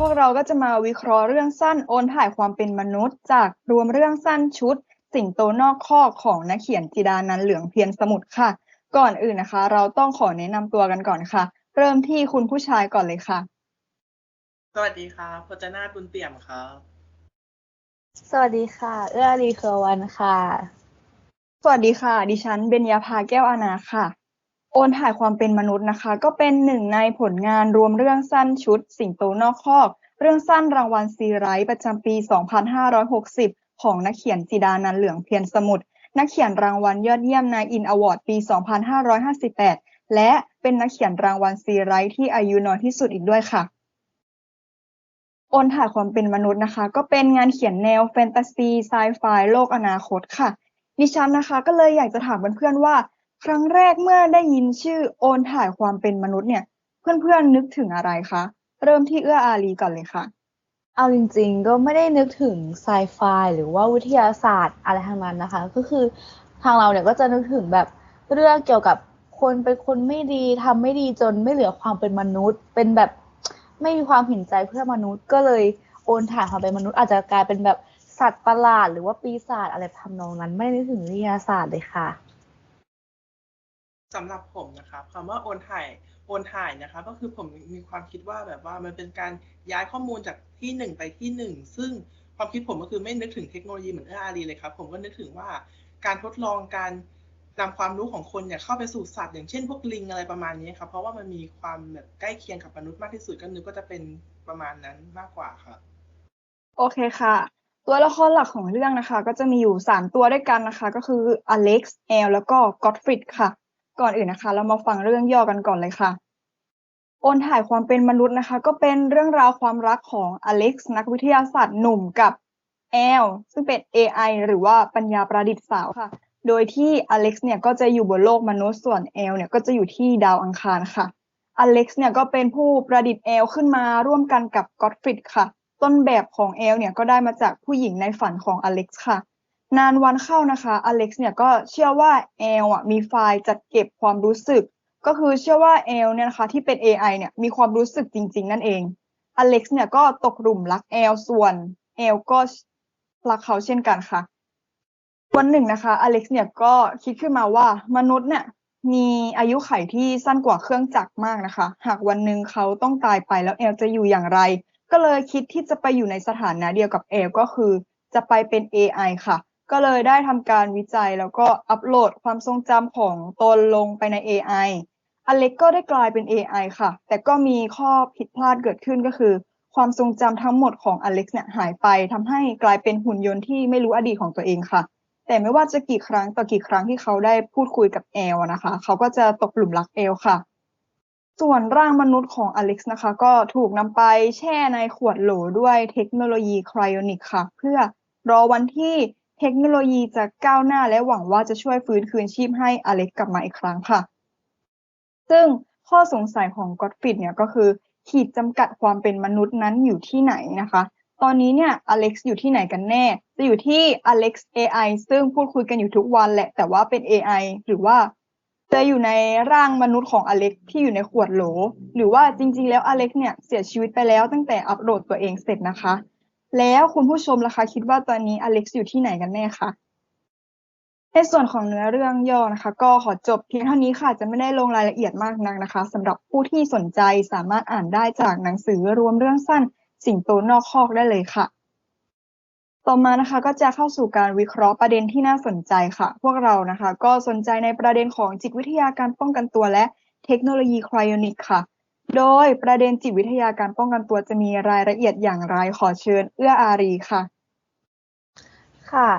พวกเราก็จะมาวิเคราะห์เรื่องสั้นโอนถ่ายความเป็นมนุษย์ จากรวมเรื่องสั้นชุด สิงโตนอกคอกของนักเขียนจิดานันท์เหลืองเพียรสมุทรค่ะ ก่อนอื่นนะคะ เราต้องขอแนะนำตัวกันก่อนค่ะ เริ่มที่คุณผู้ชายก่อนเลยค่ะ สวัสดีครับพจนาถบุญเปี่ยมครับ สวัสดีค่ะ เอื้อรีเคอร์วันค่ะ สวัสดีค่ะ ดิฉันเบญญาภาแก้วอานาค่ะ โอนถ่ายความเป็นมนุษย์นะคะ ก็เป็นหนึ่งในผลงานรวมเรื่องสั้นชุด สิงโตนอกคอก เรื่องสั้นรางวัลซีไรต์ประจำปี 2560 ของนักเขียนจิดานันเหลืองเพียรสมุทรนักเขียนรางวัลยอดเยี่ยมนายอินอวอร์ดปี 2558 และเป็นนักเขียนรางวัลซีไรต์ที่อายุน้อยที่สุดอีกด้วยค่ะโอนถ่ายความเป็นมนุษย์นะคะ ก็เป็นงานเขียนแนวแฟนตาซีไซไฟโลกอนาคตค่ะดิฉันนะคะ ก็เลยอยากจะถามเพื่อนๆว่า ครั้งแรกเมื่อได้ยินชื่อโอนถ่ายความเป็นมนุษย์เนี่ย เพื่อนๆนึกถึงอะไรคะ เริ่มที่เอื้ออารีก่อนเลยค่ะ เอาจริงๆ ก็ไม่ได้นึกถึงไซไฟหรือว่าวิทยาศาสตร์อะไรทางนั้นนะคะ ก็คือทางเราเนี่ยก็จะนึกถึงแบบเรื่องเกี่ยวกับคนเป็นคนไม่ดีทำไม่ดีจนไม่เหลือความเป็นมนุษย์ เป็นแบบไม่มีความเห็นใจเพื่อมนุษย์ ก็เลยโอนถ่ายความเป็นมนุษย์อาจจะกลายเป็นแบบสัตว์ประหลาด หรือว่าปีศาจอะไรทำนองนั้น ไม่ได้นึกถึงวิทยาศาสตร์เลยค่ะ สำหรับผมนะครับคำว่าโอนถ่ายโอนถ่ายนะครับก็คือผมมีความคิดว่าแบบว่ามันเป็นการย้ายข้อมูลจากที่หนึ่งไปที่หนึ่งซึ่งความคิดผมก็คือไม่นึกถึงเทคโนโลยีเหมือนเอออารีเลยครับผมก็นึกถึงว่าการทดลองการนำความรู้ของคนเนี่ยเข้าไปสู่สัตว์อย่างเช่นพวกลิงอะไรประมาณนี้ครับเพราะว่ามันมีความแบบใกล้เคียงกับมนุษย์มากที่สุดก็นึกว่าจะเป็นประมาณนั้นมากกว่าครับโอเคค่ะ ตัวละครหลักของเรื่องนะคะ ก็จะมีอยู่ 3 ตัวด้วยกันนะคะ ก็คืออเล็กซ์แอลแล้วก็ก็อตฟริดค่ะ ก่อนอื่นนะคะ เรามาฟังเรื่องย่อกันก่อนเลยค่ะ โอนถ่ายความเป็นมนุษย์นะคะ ก็เป็นเรื่องราวความรักของอเล็กซ์นักวิทยาศาสตร์หนุ่มกับแอลซึ่งเป็น AI หรือว่าปัญญาประดิษฐ์สาวค่ะ โดยที่อเล็กซ์เนี่ยก็จะอยู่บนโลกมนุษย์ส่วนแอลเนี่ยก็จะอยู่ที่ดาวอังคารค่ะอเล็กซ์เนี่ยก็เป็นผู้ประดิษฐ์แอลขึ้นมาร่วมกันกับก็อตฟริดค่ะ ต้นแบบของแอลเนี่ยก็ได้มาจากผู้หญิงในฝันของอเล็กซ์ค่ะ นานวันเข้านะคะอเล็กซ์เนี่ยก็เชื่อว่าแอลอะมีไฟล์จัดเก็บความรู้สึก ก็คือเชื่อว่าแอลเนี่ยนะคะที่เป็น AI เนี่ยมีความรู้สึกจริง ๆ นั่นเองอเล็กซ์เนี่ยก็ตกหลุมรักแอลส่วนแอลก็รักเขาเช่นกันค่ะ วันหนึ่งนะคะอเล็กซ์เนี่ยก็คิดขึ้นมาว่ามนุษย์เนี่ยมีอายุไขที่สั้นกว่าเครื่องจักรมากนะคะ หากวันหนึ่งเขาต้องตายไปแล้วแอลจะอยู่อย่างไร ก็เลยคิดที่จะไปอยู่ในสถานะเดียวกับแอลก็คือ จะไปเป็น AI ค่ะ ก็เลยได้ทำการวิจัยแล้วก็อัปโหลดความทรงจำของตนลงไปใน AI อเล็กก็ได้กลายเป็น AI ค่ะ แต่ก็มีข้อผิดพลาดเกิดขึ้นก็คือ ความทรงจำทั้งหมดของอเล็กเนี่ยหายไปทำให้กลายเป็นหุ่นยนต์ที่ไม่รู้อดีตของตัวเองค่ะ แต่ไม่ว่าจะกี่ครั้งต่อกี่ครั้งที่เขาได้พูดคุยกับแอลนะคะ เขาก็จะตกหลุมรักแอลค่ะ ส่วนร่างมนุษย์ของอเล็กซ์นะคะ ก็ถูกนำไปแช่ในขวดโหลด้วยเทคโนโลยีไครโอนิกค่ะ เพื่อรอวันที่ เทคโนโลยีจะก้าวหน้าและหวังว่าจะช่วยฟื้นคืนชีพให้อเล็กกลับมาอีกครั้งค่ะ ซึ่งข้อสงสัยของก็อตฟริดเนี่ยก็คือ ขีดจำกัดความเป็นมนุษย์นั้นอยู่ที่ไหนนะคะ ตอนนี้เนี่ยอเล็กซ์อยู่ที่ไหนกันแน่ จะอยู่ที่ Alex AI ซึ่งพูดคุยกันอยู่ทุกวันแหละ แต่ว่าเป็น AI หรือว่าจะอยู่ในร่างมนุษย์ของอเล็กที่อยู่ในขวดโหล หรือว่าจริง ๆ แล้วอเล็กเนี่ยเสียชีวิตไปแล้วตั้งแต่อัปโหลดตัวเองเสร็จนะคะ แล้วคุณผู้ชมล่ะคะ คิดว่าตอนนี้อเล็กซ์อยู่ที่ไหนกันแน่คะในส่วนของเนื้อเรื่องย่อนะคะ ก็ขอจบเพียงเท่านี้ค่ะ จะไม่ได้ลงรายละเอียดมากนักนะคะสำหรับผู้ที่สนใจสามารถอ่านได้จากหนังสือรวมเรื่องสั้นสิงโตนอกคอกได้เลยค่ะ ต่อมานะคะก็จะเข้าสู่การวิเคราะห์ประเด็นที่น่าสนใจค่ะ พวกเรานะคะ ก็สนใจในประเด็นของจิตวิทยาการป้องกันตัวและเทคโนโลยีไครโอนิกค่ะ โดยประเด็นจิตวิทยาการป้องกันตัวจะมีรายละเอียดอย่างไรขอเชิญ เอื้ออารีค่ะ ค่ะ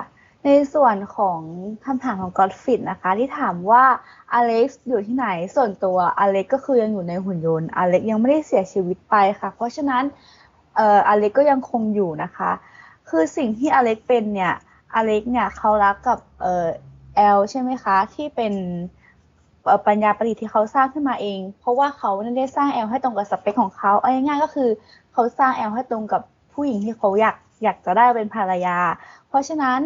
ในส่วนของคำถามของก็อตฟิดนะคะ ที่ถามว่าอเล็กซ์อยู่ที่ไหนส่วนตัวอเล็กก็คือยังอยู่ในหุ่นยนต์อเล็กยังไม่ได้เสียชีวิตไปค่ะ เพราะฉะนั้นเอ่ออเล็กก็ยังคงอยู่นะคะ คือสิ่งที่อเล็กเป็นเนี่ยอเล็กเนี่ยเขารักกับเอ่อแอลใช่ไหมคะ ที่เป็น ปัญญาประดิษฐ์ที่เขาสร้างขึ้นมาเอง เพราะว่าเขาไม่ได้สร้างแอลให้ตรงกับสเปคของเขาเอาง่ายๆก็คือ เขาสร้างแอลให้ตรงกับผู้หญิงที่เขาอยากอยากจะได้เป็นภรรยา เพราะฉะนั้น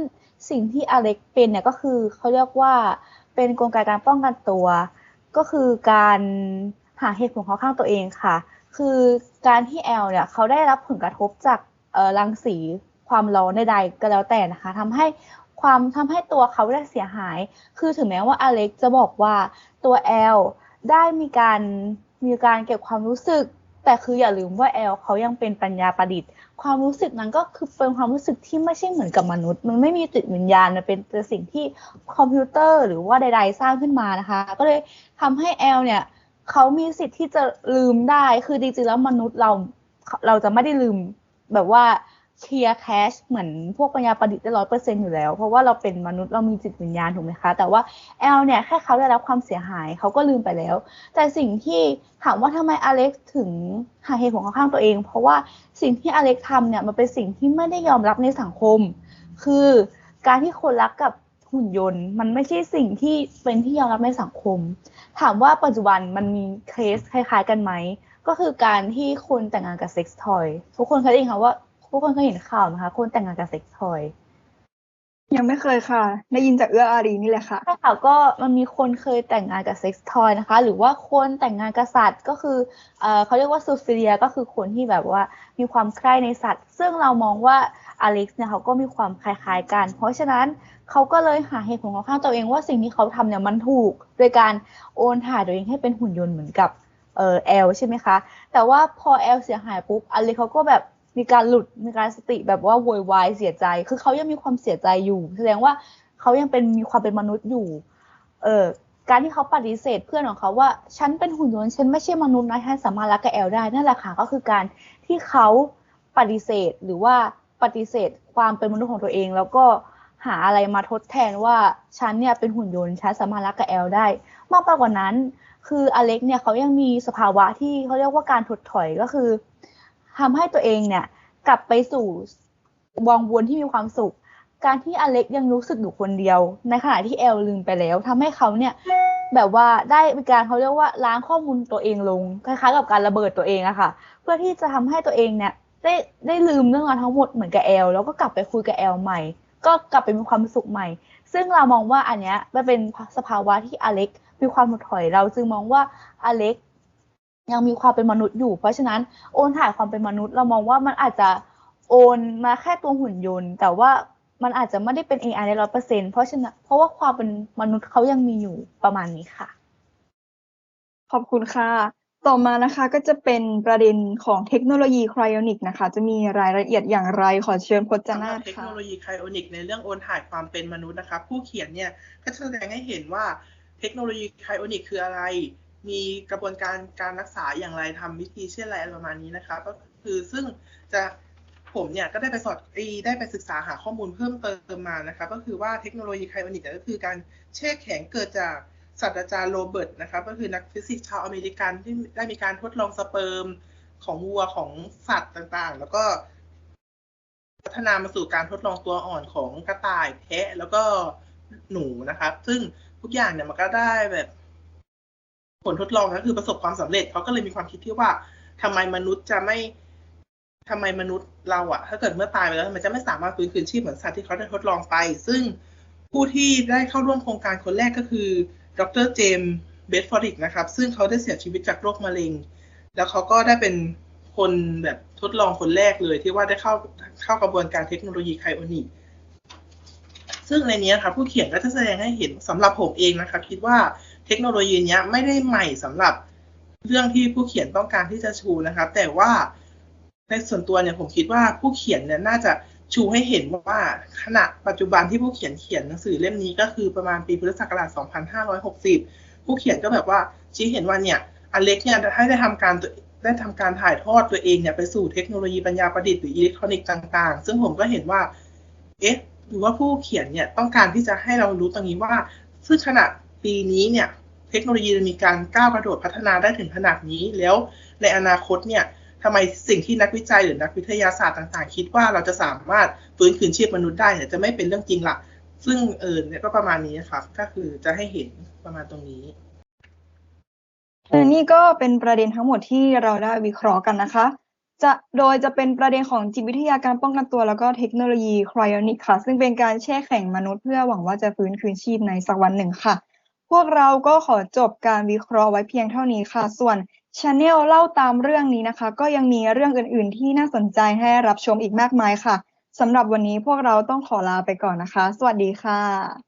สิ่งที่อเล็กเป็นเนี่ยก็คือเขาเรียกว่าเป็นกลไกการป้องกันตัว ก็คือการหาเหตุผลเของข้างตัวเองค่ะ คือการที่แอลเนี่ยเขาได้รับผลกระทบจากรังสีความร้อนใดๆก็แล้วแต่นะคะทำให้ ความทำให้ตัวเขาได้เสียหาย คือถึงแม้ว่าอเล็กจะบอกว่าตัวแอลได้มีการมีการเก็บความรู้สึก แต่คืออย่าลืมว่าแอลเขายังเป็นปัญญาประดิษฐ์ ความรู้สึกนั้นก็คือเป็นความรู้สึกที่ไม่ใช่เหมือนกับมนุษย์ มันไม่มีจิตวิญญาณมันเป็นแต่สิ่งที่คอมพิวเตอร์หรือว่าใด ๆ สร้างขึ้นมานะคะ ก็เลยทำให้แอลเนี่ยเขามีสิทธิ์ที่จะลืมได้ คือจริงๆแล้วมนุษย์เราเราจะไม่ได้ลืมแบบว่า เคลียร์แคชเหมือนพวกปัญญาประดิษฐ์ได้ร้อยเปอร์เซ็นอยู่แล้ว เพราะว่าเราเป็นมนุษย์เรามีจิตวิญญาณถูกไหมคะ แต่ว่าแอลเนี่ยแค่เขาได้รับความเสียหายเขาก็ลืมไปแล้ว แต่สิ่งที่ถามว่าทำไมอเล็กถึงหาเหตุผลข้างตัวเอง เพราะว่าสิ่งที่อเล็กทำเนี่ยมันเป็นสิ่งที่ไม่ได้ยอมรับในสังคม คือการที่คนรักกับหุ่นยนต์ มันไม่ใช่สิ่งที่เป็นที่ยอมรับในสังคม ถามว่าปัจจุบันมันมีเคสคล้ายๆกันไหมก็คือการที่คนแต่งงานกับเซ็กซ์ทอยทุกคนเคยได้ยินคำว่า ทุกคนเคยเห็นข่าวไหมคะคนแต่งงานกับเซ็กซ์ทอย ยังไม่เคยค่ะ ได้ยินจากเอื้ออารีนี่แหละค่ะใช่ค่ะก็มันมีคนเคยแต่งงานกับเซ็กซ์ทอยนะคะ หรือว่าคนแต่งงานกับสัตว์ก็คือเอ่อเขาเรียกว่าซูฟิเลียก็คือคนที่แบบว่ามีความใคร่ในสัตว์ ซึ่งเรามองว่าอเล็กซ์เนี่ยเขาก็มีความคล้ายๆกัน เพราะฉะนั้นเขาก็เลยหาเหตุผลของข้างตัวเองว่าสิ่งที่เขาทำเนี่ยมันถูก โดยการโอนถ่ายตัวเองให้เป็นหุ่นยนต์เหมือนกับเอ่อแอลใช่ไหมคะ แต่ว่าพอแอลเสียหายปุ๊บอเล็กเขาก็แบบ มีการหลุดมีการสติแบบว่าโวยวายเสียใจ คือเขายังมีความเสียใจอยู่ แสดงว่าเขายังเป็นมีความเป็นมนุษย์อยู่ เออการที่เขาปฏิเสธเพื่อนของเขาว่า ฉันเป็นหุ่นยนต์ฉันไม่ใช่มนุษย์นะฉันสามารถรักกับแอลได้นั่นแหละค่ะก็คือการที่เขาปฏิเสธหรือว่าปฏิเสธความเป็นมนุษย์ของตัวเอง แล้วก็หาอะไรมาทดแทนว่าฉันเนี่ยเป็นหุ่นยนต์ฉันสามารถรักกับแอลได้ มากไปกว่านั้น คืออเล็กเนี่ยเขายังมีสภาวะที่เขาเรียกว่าการถดถอยก็คือ ทำให้ตัวเองเนี่ยกลับไปสู่วงวนที่มีความสุข การที่อเล็กยังรู้สึกอยู่คนเดียว ในขณะที่แอลลืมไปแล้วทำให้เขาเนี่ยแบบว่าได้มีการเขาเรียกว่าล้างข้อมูลตัวเองลงคล้ายๆกับการระเบิดตัวเองอะค่ะ เพื่อที่จะทำให้ตัวเองเนี่ยได้ได้ลืมเรื่องราวทั้งหมดเหมือนกับแอลแล้วก็กลับไปคุยกับแอลใหม่ ก็กลับไปมีความสุขใหม่ ซึ่งเรามองว่าอันเนี้ยมันเป็นสภาวะที่อเล็กมีความถดถอยเราจึงมองว่าอเล็ก ยังมีความเป็นมนุษย์อยู่ เพราะฉะนั้นโอนถ่ายความเป็นมนุษย์ เรามองว่ามันอาจจะโอนมาแค่ตัวหุ่นยนต์ แต่ว่ามันอาจจะไม่ได้เป็น AI ในร้อยเปอร์เซ็นเพราะฉะนั้นเพราะว่าความเป็นมนุษย์เขายังมีอยู่ประมาณนี้ค่ะ ขอบคุณค่ะ ต่อมานะคะก็จะเป็นประเด็นของเทคโนโลยีไครอนิกนะคะ จะมีรายละเอียดอย่างไรขอเชิญพจสำหนารับถเทคค่ะโนโลยีไคโอนิกในเรื่องโอนถ่ายความเป็นมนุษย์นะครับผู้เขียนเนี่ยก็จะแสดงให้เห็นว่าเทคโนโลยีไคโอนิกคืออะไร มีกระบวนการการรักษาอย่างไรทำวิธีเช่นไรอะไรประมาณนี้นะครับก็คือซึ่งจะผมเนี่ยก็ได้ไปสอดได้ไปศึกษาหาข้อมูลเพิ่มเติมมานะครับก็คือว่าเทคโนโลยีไคโอนิกก็คือการแช่แข็งเกิดจากศาสตราจารย์โรเบิร์ตนะครับก็คือนักฟิสิกส์ชาวอเมริกันที่ได้มีการทดลองสเปิร์มของวัวของสัตว์ต่างๆ แล้วก็ พัฒนามาสู่การทดลองตัวอ่อนของกระต่ายแพะแล้วก็หนูนะครับ ซึ่งทุกอย่างเนี่ยมันก็ได้แบบ ผลทดลองก็คือประสบความสำเร็จเขาก็เลยมีความคิดที่ว่าทำไมมนุษย์จะไม่ทำไมมนุษย์เราอะถ้าเกิดเมื่อตายไปแล้วมันจะไม่สามารถฟื้นคืนชีพเหมือนสัตว์ที่เขาได้ทดลองไป ซึ่งผู้ที่ได้เข้าร่วมโครงการคนแรกก็คือ ดรเจมส์เบดฟอริกนะครับ ซึ่งเขาได้เสียชีวิตจากโรคมะเร็ง แล้วเขาก็ได้เป็นคนแบบทดลองคนแรกเลยที่ว่าได้เข้าเข้ากระบวนการเทคโนโลยีไคโอนิก ซึ่งในนี้ครับผู้เขียนก็จะแสดงให้เห็นสำหรับผมเองนะครับคิดว่าเทคโนโลยีนี้ไม่ได้ใหม่สำหรับเรื่องที่ผู้เขียนต้องการที่จะชูนะครับ แต่ว่าในส่วนตัวเนี่ยผมคิดว่าผู้เขียนเนี่ยน่าจะชูให้เห็นว่าขณะปัจจุบันที่ผู้เขียนเขียนหนังสือเล่มนี้ก็คือประมาณปีพุทธศักราช 2560 ผู้เขียนก็แบบว่าชี้เห็นว่าเนี่ยอเล็กเนี่ยให้ได้ทำการได้ทำการถ่ายทอดตัวเองเนี่ยไปสู่เทคโนโลยีปัญญาประดิษฐ์หรืออิเล็กทรอนิกส์ต่าง ๆ ซึ่งผมก็เห็นว่า เอ๊ะ หรือว่าผู้เขียนเนี่ยต้องการที่จะให้เรารู้ตรงนี้ว่าซึ่งขณะปีนี้เนี่ยเทคโนโลยีมีการก้าวกระโดดพัฒนาได้ถึงขนาดนี้ แล้วในอนาคตเนี่ยทำไมสิ่งที่นักวิจัยหรือนักวิทยาศาสตร์ต่าง ๆ คิดว่าเราจะสามารถฟื้นคืนชีพมนุษย์ได้เนี่ยจะไม่เป็นเรื่องจริงละซึ่งเออเนี่ยก็ประมาณนี้ครับก็คือจะให้เห็นประมาณตรงนี้และนี่ก็เป็นประเด็นทั้งหมดที่เราได้วิเคราะห์กันนะคะ จะโดยจะเป็นประเด็นของจิตวิทยาการป้องกันตัว แล้วก็เทคโนโลยีไครอนิกค่ะ ซึ่งเป็นการแช่แข็งมนุษย์เพื่อหวังว่าจะฟื้นคืนชีพในสักวันหนึ่งค่ะ พวกเราก็ขอจบการวิเคราะห์ไว้เพียงเท่านี้ค่ะ ส่วน Channel เล่าตามเรื่องนี้นะคะ ก็ยังมีเรื่องอื่น ๆ ที่น่าสนใจให้รับชมอีกมากมายค่ะสำหรับวันนี้พวกเราต้องขอลาไปก่อนนะคะ สวัสดีค่ะ